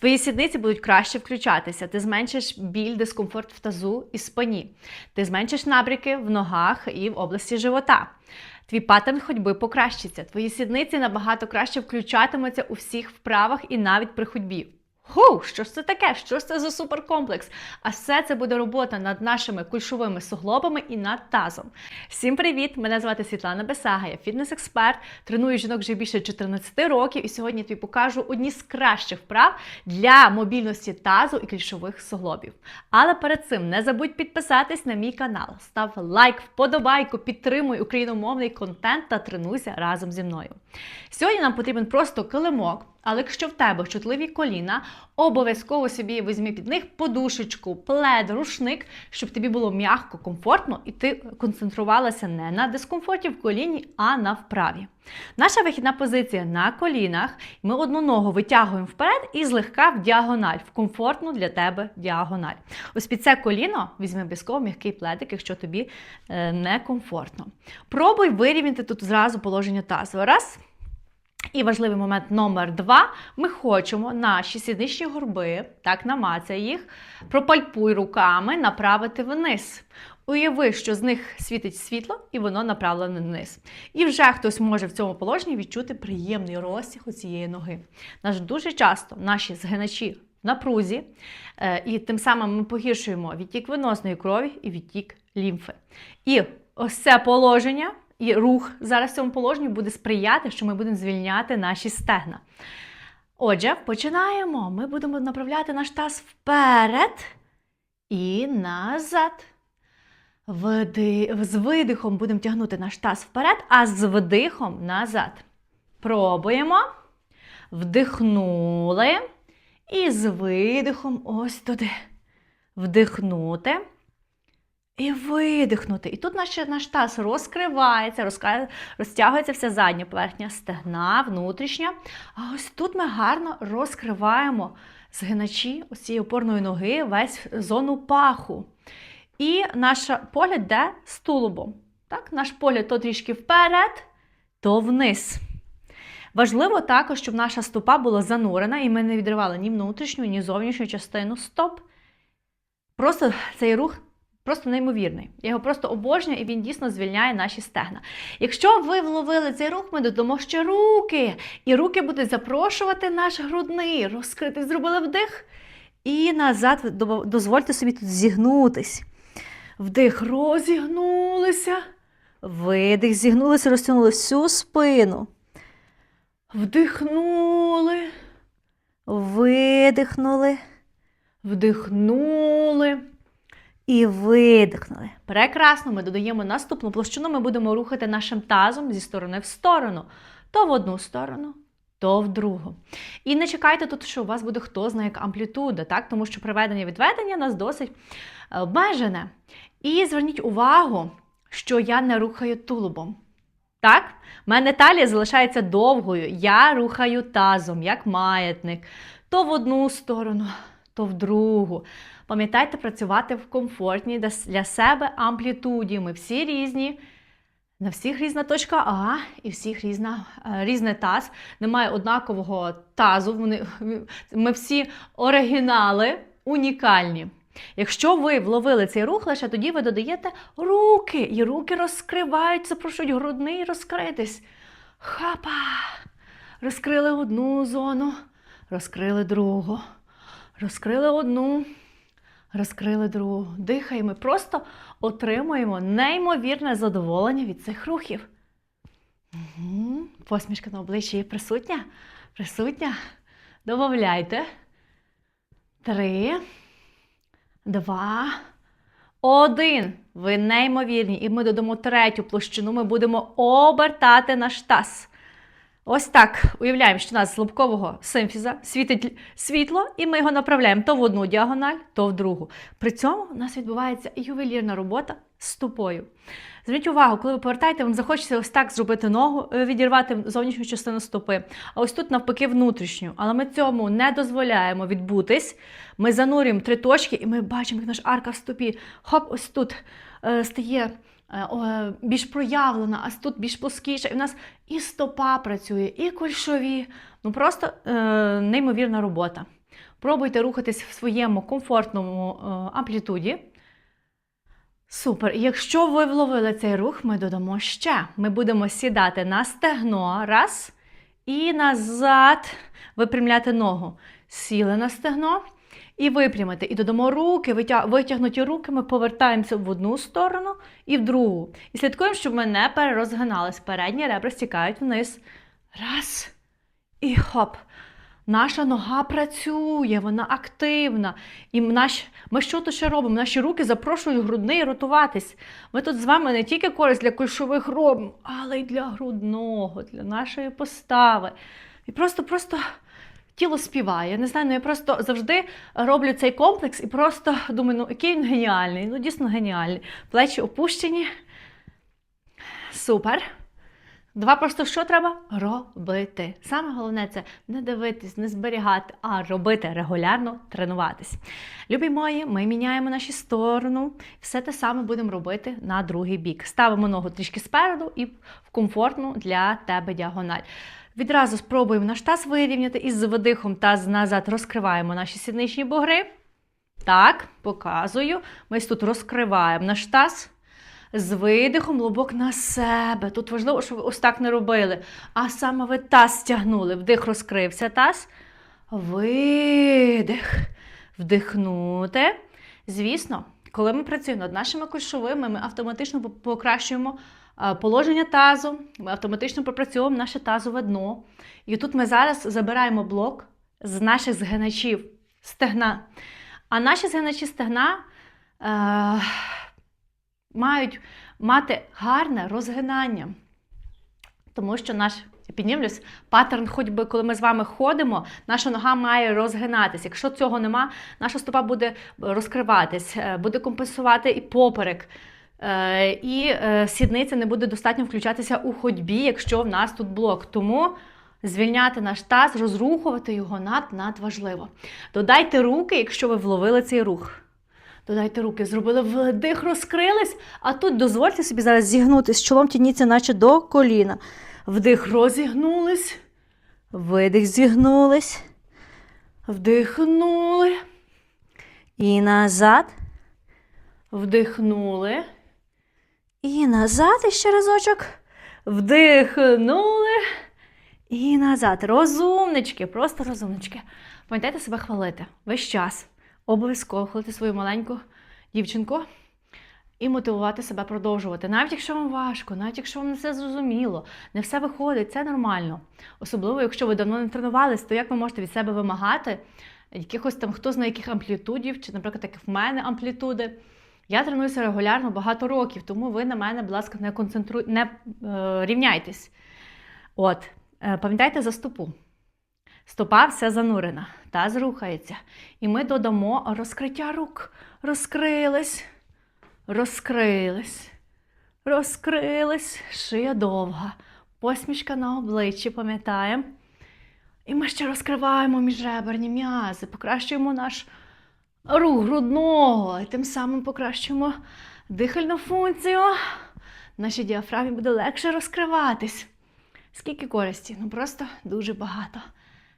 Твої сідниці будуть краще включатися. Ти зменшиш біль, дискомфорт в тазу і спині. Ти зменшиш набряки в ногах і в області живота. Твій паттерн ходьби покращиться. Твої сідниці набагато краще включатимуться у всіх вправах і навіть при ходьбі. Ху, що ж це таке? Що ж це за суперкомплекс? А все це буде робота над нашими кульшовими суглобами і над тазом. Всім привіт! Мене звати Світлана Бесага, я фітнес-експерт, треную жінок вже більше 14 років, і сьогодні тобі покажу одні з кращих вправ для мобільності тазу і кульшових суглобів. Але перед цим не забудь підписатись на мій канал, став лайк, вподобайку, підтримуй україномовний контент та тренуйся разом зі мною. Сьогодні нам потрібен просто килимок. Але якщо в тебе чутливі коліна, обов'язково собі візьми під них подушечку, плед, рушник, щоб тобі було м'яко, комфортно, і ти концентрувалася не на дискомфорті в коліні, а на вправі. Наша вихідна позиція на колінах. Ми одну ногу витягуємо вперед і злегка в діагональ, в комфортну для тебе діагональ. Ось під це коліно візьми обов'язково м'який пледик, якщо тобі е, некомфортно. Пробуй вирівняти тут зразу положення тазу. Раз. І важливий момент номер два. Ми хочемо наші сідничні горби, так намацай їх, пропальпуй руками, направити вниз. Уяви, що з них світить світло, і воно направлене вниз. І вже хтось може в цьому положенні відчути приємний розтяг у цієї ноги. Наш дуже часто наші згиначі в напрузі, е, і тим самим ми погіршуємо відтік виносної крові і відтік лімфи. І ось це положення. І рух зараз в цьому положенні буде сприяти, що ми будемо звільняти наші стегна. Отже, починаємо. Ми будемо направляти наш таз вперед і назад. Вди... З видихом будемо тягнути наш таз вперед, а з вдихом назад. Пробуємо. Вдихнули. І з видихом ось туди. Вдихнути. І видихнути. І тут наш, наш таз розкривається, розкриває, розтягується вся задня поверхня стегна, внутрішня. А ось тут ми гарно розкриваємо згиначі цієї опорної ноги, весь зону паху. І наш погляд йде з тулубом. Так? Наш погляд то трішки вперед, то вниз. Важливо також, щоб наша стопа була занурена, і ми не відривали ні внутрішню, ні зовнішню частину стоп. Просто цей рух просто неймовірний. Я його просто обожнюю, і він дійсно звільняє наші стегна. Якщо ви вловили цей рух, ми додамо ще руки. І руки будуть запрошувати наш грудний, розкрити, зробили вдих. І назад дозвольте собі тут зігнутись. Вдих, розігнулися. Видих, зігнулися, розтягнули всю спину. Вдихнули. Видихнули. Вдихнули. І видихнули. Прекрасно, ми додаємо наступну площину, ми будемо рухати нашим тазом зі сторони в сторону. То в одну сторону, то в другу. І не чекайте тут, що у вас буде хто знає як амплітуда, так? тому що приведення відведення нас досить обмежене. І зверніть увагу, що я не рухаю тулубом. Так? У мене талія залишається довгою. Я рухаю тазом, як маятник. То в одну сторону, то в другу. Пам'ятайте працювати в комфортній для себе амплітуді. Ми всі різні. На всіх різна точка А і всіх різна, різний таз. Немає однакового тазу. Вони, Ми всі оригінали, унікальні. Якщо ви вловили цей рух, лише тоді ви додаєте руки, і руки розкривають, запрошують грудний розкритись. Хапа! Розкрили одну зону, розкрили другу, розкрили одну. Розкрили другу. Дихаємо, ми просто отримуємо неймовірне задоволення від цих рухів. Угу. Посмішка на обличчі є присутня? Присутня? Добавляйте. Три, два, один. Ви неймовірні. І ми додамо третю площину. Ми будемо обертати наш таз. Ось так уявляємо, що у нас з лобкового симфіза світить світло, і ми його направляємо то в одну діагональ, то в другу. При цьому у нас відбувається ювелірна робота з стопою. Зверніть увагу, коли ви повертаєте, вам захочеться ось так зробити ногу, е, відірвати зовнішню частину стопи. А ось тут, навпаки, внутрішню. Але ми цьому не дозволяємо відбутись. Ми занурюємо три точки, і ми бачимо, як наш арка в стопі. Хоп, ось тут е, стає. Е, більш проявлена, а тут більш плоскіша. І в нас і стопа працює, і кульшові. Ну просто е, неймовірна робота. Пробуйте рухатись в своєму комфортному е, амплітуді. Супер. Якщо ви вловили цей рух, ми додамо ще. Ми будемо сідати на стегно. Раз. І назад випрямляти ногу. Сіли на стегно і випрямити. І додамо руки, витягнуті руки, ми повертаємося в одну сторону і в другу. І слідкуємо, щоб ми не перерозгинались. Передні ребра стікають вниз. Раз. І хоп. Наша нога працює, вона активна. І наш, ми що тут ще робимо? Наші руки запрошують грудний ротуватись. Ми тут з вами не тільки користь для кульшових робимо, але й для грудного, для нашої постави. І просто, просто тіло співає. Не знаю, ну я просто завжди роблю цей комплекс і просто думаю, ну який він геніальний. Ну, дійсно геніальний. Плечі опущені. Супер. Два просто що треба робити. Саме головне це не дивитись, не зберігати, а робити регулярно тренуватись. Любі мої, ми міняємо наші сторону. Все те саме будемо робити на другий бік. Ставимо ногу трішки спереду і в комфортну для тебе діагональ. Відразу спробуємо наш таз вирівняти і з видихом таз назад розкриваємо наші сідничні бугри. Так, показую. Ми тут розкриваємо наш таз. З видихом лобок на себе. Тут важливо, щоб ви ось так не робили. А саме ви таз стягнули. Вдих розкрився таз. Видих. Вдихнути. Звісно, коли ми працюємо над нашими кульшовими, ми автоматично покращуємо положення тазу, ми автоматично пропрацьовуємо наше тазове дно. І тут ми зараз забираємо блок з наших згиначів стегна. А наші згиначі стегна. Е- мають мати гарне розгинання. Тому що наш, я піднімлюсь, паттерн ходьби, коли ми з вами ходимо, наша нога має розгинатися. Якщо цього нема, наша стопа буде розкриватись, е, буде компенсувати і поперек. Е, І е, сідниця не буде достатньо включатися у ходьбі, якщо в нас тут блок. Тому звільняти наш таз, розрухувати його над, надважливо. Додайте руки, якщо ви вловили цей рух. Додайте руки, зробили вдих, розкрились, а тут дозвольте собі зараз зігнутися, чолом тяніться, наче до коліна. Вдих, розігнулись, видих, зігнулись, вдихнули. І назад. Вдихнули. І назад і ще разочок. Вдихнули. І назад. Розумнички, просто розумнички. Пам'ятайте себе хвалити весь час обов'язково хвалити свою маленьку дівчинку і мотивувати себе продовжувати. Навіть якщо вам важко, навіть якщо вам не все зрозуміло, не все виходить, це нормально. Особливо, якщо ви давно не тренувались, то як ви можете від себе вимагати якихось там хто знає яких амплітудів, чи, наприклад, як в мене амплітуди. Я тренуюся регулярно багато років, тому ви на мене, будь ласка, не концентруй, не е, рівняйтесь. От, е, пам'ятайте за стопу. Стопа вся занурена, таз рухається. І ми додамо розкриття рук. Розкрились, розкрились, розкрились, шия довга, посмішка на обличчі, пам'ятаємо. І ми ще розкриваємо міжреберні м'язи, покращуємо наш рух грудного, і тим самим покращуємо дихальну функцію. Нашій діафрагмі буде легше розкриватись. Скільки користі? Ну просто дуже багато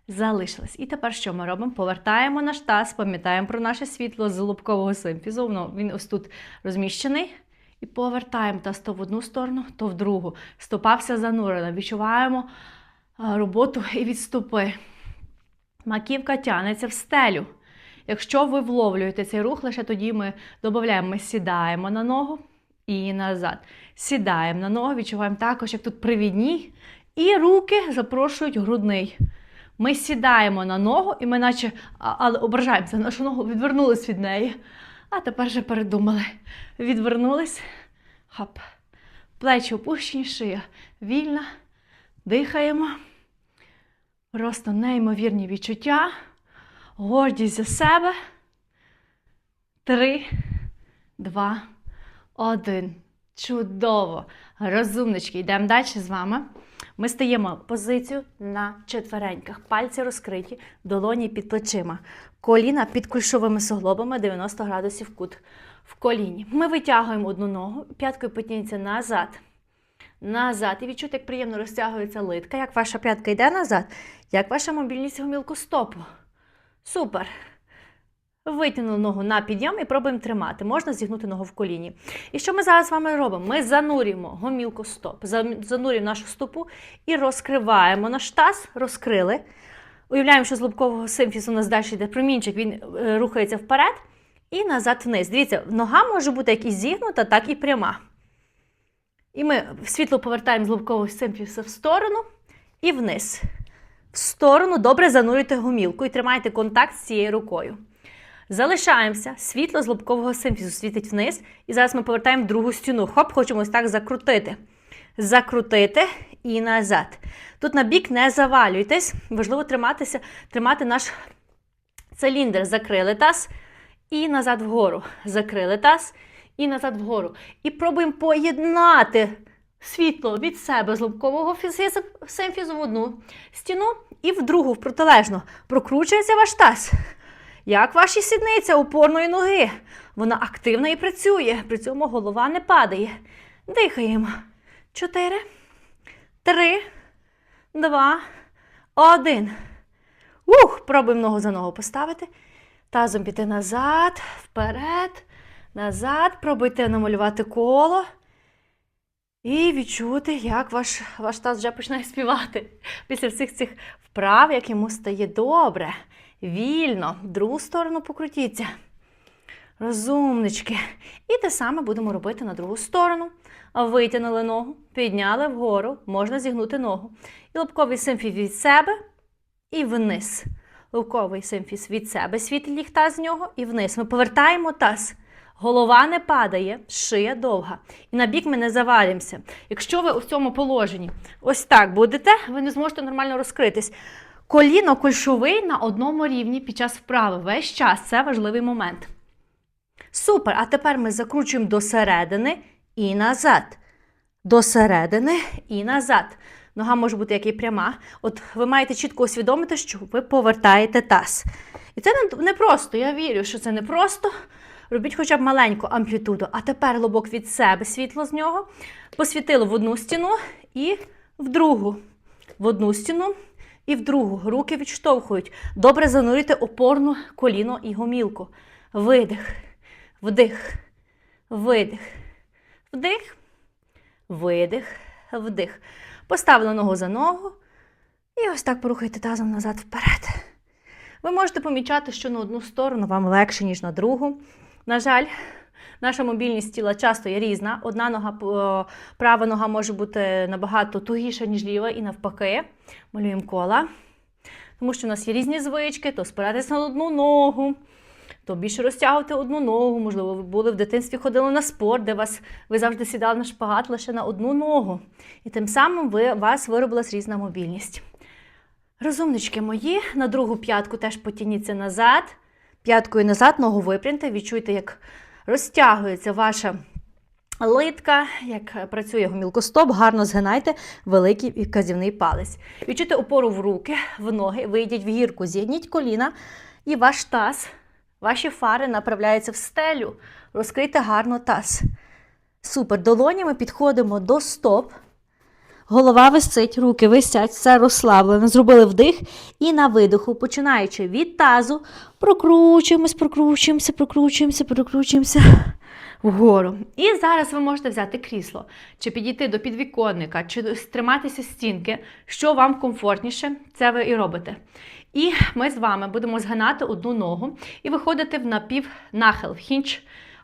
залишилось. І тепер що ми робимо? Повертаємо наш таз, пам'ятаємо про наше світло з лобкового симфізу. Воно, він ось тут розміщений. І повертаємо таз то в одну сторону, то в другу. Стопа вся занурена. Відчуваємо роботу і від стопи. Маківка тягнеться в стелю. Якщо ви вловлюєте цей рух, лише тоді ми додаємо, ми сідаємо на ногу і назад. Сідаємо на ногу, відчуваємо також, як тут привідні. І руки запрошують грудний. Ми сідаємо на ногу, і ми наче але ображаємося, нашу ногу відвернулись від неї. А тепер вже передумали. Відвернулись. Хоп. Плечі опущені, шия вільна. Дихаємо. Просто неймовірні відчуття. Гордість за себе. Три, два, один. Чудово! Розумнички, йдемо далі з вами. Ми стаємо позицію на четвереньках. Пальці розкриті, долоні під плечима. Коліна під кульшовими суглобами 90 градусів кут в коліні. Ми витягуємо одну ногу, п'яткою потягніться назад. Назад. І відчуйте, як приємно розтягується литка. Як ваша п'ятка йде назад, як ваша мобільність гомілку стопу. Супер. Витягнули ногу на підйом і пробуємо тримати. Можна зігнути ногу в коліні. І що ми зараз з вами робимо? Ми занурюємо гомілку стоп, занурюємо нашу стопу і розкриваємо наш таз, розкрили. Уявляємо, що з лобкового симфізу у нас далі йде промінчик, він е, рухається вперед і назад вниз. Дивіться, нога може бути як і зігнута, так і пряма. І ми світло повертаємо з лобкового симфізу в сторону і вниз. В сторону добре занурюйте гомілку і тримайте контакт з цією рукою. Залишаємося. Світло з лобкового симфізу світить вниз. І зараз ми повертаємо другу стіну. Хоп, хочемо ось так закрутити. Закрутити і назад. Тут на бік не завалюйтесь. Важливо триматися, тримати наш циліндр. Закрили таз і назад вгору. Закрили таз і назад вгору. І пробуємо поєднати світло від себе з лобкового симфізу в одну стіну і в другу, в протилежну. Прокручується ваш таз. Як ваші сідниця опорної ноги? Вона активна і працює, при цьому голова не падає. Дихаємо. Чотири, три, два, один. Ух, пробуємо ногу за ногу поставити. Тазом піти назад, вперед, назад. Пробуйте намалювати коло. І відчути, як ваш, ваш таз вже починає співати. Після всіх цих вправ, як йому стає добре. Вільно, в другу сторону покрутіться. Розумнички. І те саме будемо робити на другу сторону. Витягнули ногу, підняли вгору, можна зігнути ногу. І лобковий симфіз від себе і вниз. Лобковий симфіз від себе, світить ліхта з нього і вниз. Ми повертаємо таз. Голова не падає, шия довга. І на бік ми не завалимося. Якщо ви у цьому положенні ось так будете, ви не зможете нормально розкритись. Коліно кульшовий на одному рівні під час вправи. Весь час це важливий момент. Супер. А тепер ми закручуємо до середини і назад. До середини і назад. Нога може бути як і пряма. От ви маєте чітко усвідомити, що ви повертаєте таз. І це не просто. Я вірю, що це не просто. Робіть хоча б маленьку амплітуду. А тепер лобок від себе, світло з нього. Посвітило в одну стіну і в другу. В одну стіну і в другу. Руки відштовхують. Добре занурюйте опорну коліно і гомілку. Видих, вдих, видих, вдих, видих, вдих. Поставили ногу за ногу. І ось так порухайте тазом назад вперед. Ви можете помічати, що на одну сторону вам легше, ніж на другу. На жаль, наша мобільність тіла часто є різна. Одна нога, е, права нога може бути набагато тугіша, ніж ліва, і навпаки. Малюємо кола. Тому що у нас є різні звички, то спиратися на одну ногу, то більше розтягувати одну ногу. Можливо, ви були в дитинстві, ходили на спорт, де вас, ви завжди сідали на шпагат лише на одну ногу. І тим самим ви, вас виробилась різна мобільність. Розумнички мої, на другу п'ятку теж потяніться назад. П'яткою назад, ногу випрямте, відчуйте, як розтягується ваша литка, як працює гомілкостоп, гарно згинайте великий і вказівний палець. Відчуйте опору в руки, в ноги, вийдіть в гірку, зігніть коліна, і ваш таз, ваші фари направляються в стелю. Розкрийте гарно таз. Супер. Долонями підходимо до стоп. Голова висить, руки висять, все розслаблено. Зробили вдих і на видиху, починаючи від тазу, прокручуємось, прокручуємося, прокручуємося, прокручуємося вгору. І зараз ви можете взяти крісло, чи підійти до підвіконника, чи триматися стінки, що вам комфортніше, це ви і робите. І ми з вами будемо згинати одну ногу і виходити в напівнахил, в хінч.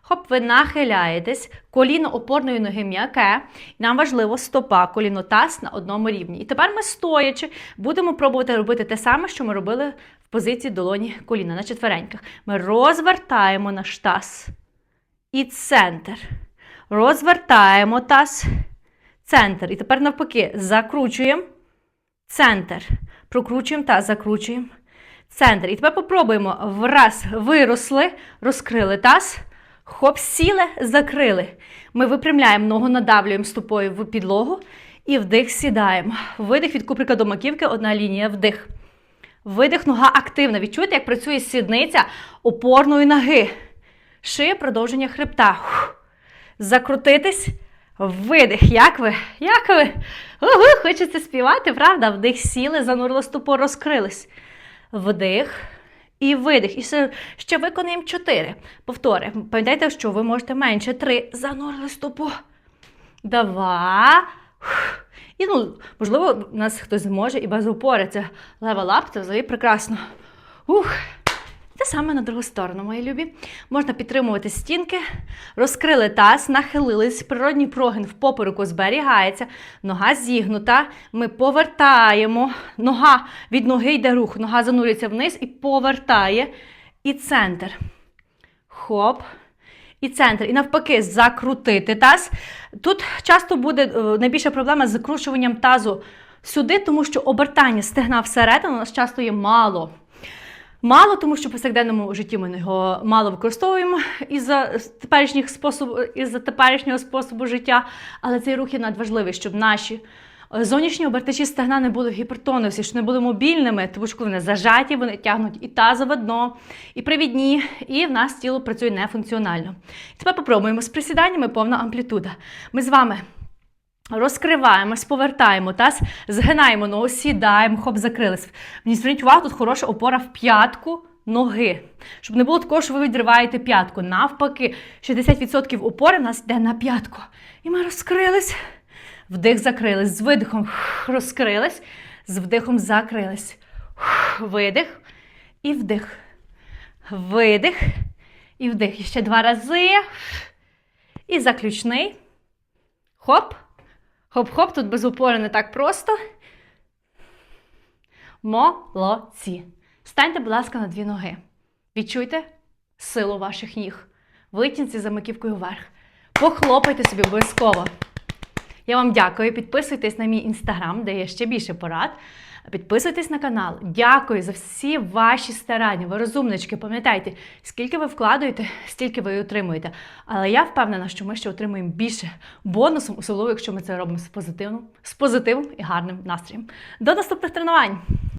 Хоп, ви нахиляєтесь, коліно опорної ноги м'яке. Нам важливо стопа, коліно таз на одному рівні. І тепер ми стоячи, будемо пробувати робити те саме, що ми робили в позиції долоні коліна на четвереньках. Ми розвертаємо наш таз і центр. Розвертаємо таз, центр. І тепер навпаки закручуємо центр. Прокручуємо таз, закручуємо. Центр. І тепер попробуємо враз виросли, розкрили таз. Хоп, сіли, закрили. Ми випрямляємо ногу, надавлюємо стопою в підлогу і вдих сідаємо. Видих від куприка до маківки, одна лінія, вдих. Видих, нога активна. Відчуєте, як працює сідниця опорної ноги. Шия продовження хребта. Фух. Закрутитись. Видих. Як ви? Як ви? Угу, хочеться співати, правда? Вдих сіли, занурили стопу, розкрились. Вдих І видих. І ще, ще виконуємо 4 повтори. Пам'ятайте, що ви можете менше 3. Занурили стопу. Два. І ну, можливо, у нас хтось зможе і без опори. Це лева up, це взагалі прекрасно. Ух. Те саме на другу сторону, мої любі. Можна підтримувати стінки, розкрили таз, нахилились, природній прогин в попереку зберігається, нога зігнута. Ми повертаємо. Нога від ноги йде рух, нога занурюється вниз і повертає. І центр. Хоп. І центр. І навпаки, закрутити таз. Тут часто буде е, найбільша проблема з закручуванням тазу сюди, тому що обертання стегна всередину у нас часто є мало. Мало, тому що в повсякденному житті ми його мало використовуємо із-за теперішніх способ, із-за теперішнього способу життя, але цей рух є надважливий, щоб наші е, зовнішні обертачі стегна не були гіпертонусі, щоб не були мобільними, тому що коли вони зажаті, вони тягнуть і тазове дно, і привідні, і в нас тіло працює нефункціонально. Тепер попробуємо з присіданнями повна амплітуда. Ми з вами Розкриваємось, повертаємо таз, згинаємо ногу, сідаємо, хоп, закрились. Мені зверніть увагу, тут хороша опора в п'ятку ноги. Щоб не було такого, що ви відриваєте п'ятку. Навпаки, 60% опори в нас йде на п'ятку. І ми розкрились. Вдих, закрились. З видихом розкрились, з вдихом закрились. Видих і вдих. Видих і вдих. І ще два рази. І заключний. Хоп. Хоп-хоп, тут без опори не так просто. Молодці. Станьте, будь ласка, на дві ноги. Відчуйте силу ваших ніг. Витягніться за маківкою вверх. Похлопайте собі обов'язково. Я вам дякую. Підписуйтесь на мій інстаграм, де є ще більше порад. Підписуйтесь на канал. Дякую за всі ваші старання. Ви розумнички. Пам'ятайте, скільки ви вкладуєте, стільки ви і отримуєте. Але я впевнена, що ми ще отримуємо більше бонусом, особливо якщо ми це робимо з позитивним, з позитивом і гарним настроєм. До наступних тренувань!